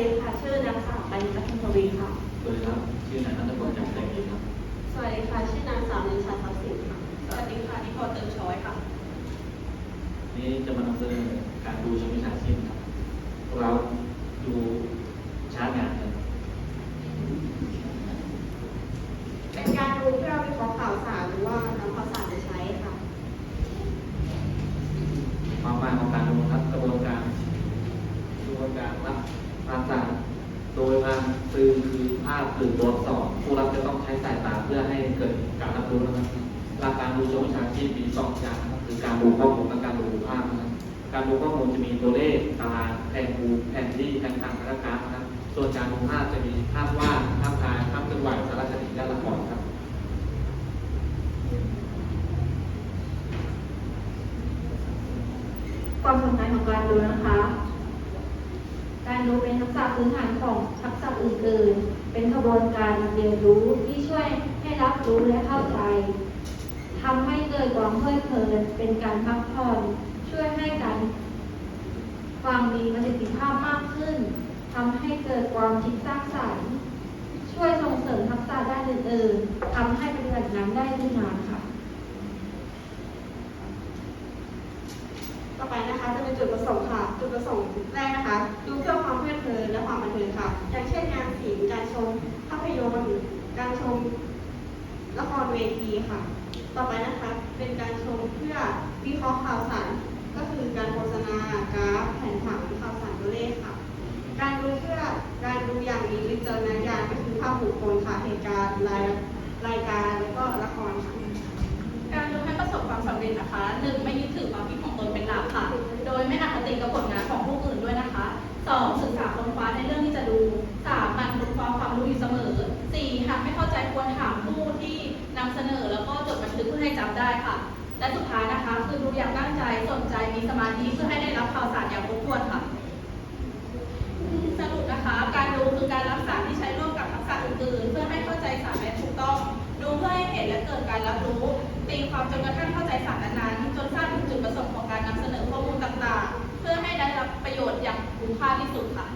ดีค่ะชื่อนักข่าวปานิพัฒน์ทวีค่ะ สวัสดีครับชื่อนายนันทพลจากแสงดีครับสวัสดีค่ะชื่อนางสาวนิชาทัศน์สินค่ะ สวัสดีค่ะนิพนธ์เติมช้อยค่ะ นี่จะมานำเสนอการดูชมวิชาชีพครับเราดู รับรับสารโดยทางสื่อคือภาพหรือตัวอักษรผู้รับจะต้องใช้สายตาเพื่อให้เกิดการรับรู้นะครับหลักการดูเชิงวิชาชีพมีสองอย่างคือการดูข้อมูลและการดูภาพนะครับการดูข้อมูลจะมีตัวเลขตารางแผนภูแผนที่แผนทางคณะการนะครับส่วนการดูภาพจะมีภาพวาดภาพถ่ายภาพเคลื่อนไหวสารคดีและละครครับความสำคัญของการดูนะคะ การดูเป็นทักษะพื้นฐานของทักษะอื่นๆ เป็นกระบวนการเรียนรู้ที่ช่วยให้รับรู้และเข้าใจทำให้เกิดความเพลิดเพลิน เป็นการพักผ่อน ช่วยให้การฟังมีประสิทธิภาพมากขึ้นทำให้เกิดความคิดสร้างสรรค์ ช่วยส่งเสริมทักษะด้านอื่นๆทำให้ปฏิบัติงานได้ดีงานค่ะ ต่อไปนะคะจะเป็นจุดประสงค์ค่ะ จุดประสงค์แรกนะคะ ดูเพื่อ อย่างเช่นงานศิลป์การชมภาพยนตร์การชมละครเวทีค่ะ ต่อไปนะคะเป็นการชมเพื่อวิเคราะห์ข่าวสาร ก็คือการโฆษณากราฟแผนผังข่าวสารตัวเลขค่ะ การดูเพื่อการดูอย่างมีวิจารณญาณก็คือภาพบุคคลค่ะเหตุการณ์รายรายการแล้วก็ละครค่ะการดูให้ประสบความสำเร็จนะคะหนึ่งไม่ยึดถือความคิดของตนเป็นหลักค่ะ โดยไม่อคติกับผลงานของผู้อื่นด้วยนะคะสองศึก ให้จำได้ค่ะ และสุดท้ายนะคะ คือดูอย่างตั้งใจสนใจมีสมาธิเพื่อให้ได้รับข่าวสารอย่างครบถ้วนค่ะ สรุปนะคะ การดูคือการรับสารที่ใช้ร่วมกับทักษะอื่นๆ เพื่อให้เข้าใจสารได้ถูกต้อง ดูเพื่อให้เห็นและเกิดการรับรู้ตีความจนกระทั่งเข้าใจสารนั้นๆจนทราบถึงจุดประสงค์ของการนำเสนอข้อมูลต่างๆ เพื่อให้ได้รับประโยชน์อย่างคุ้มค่าที่สุดค่ะ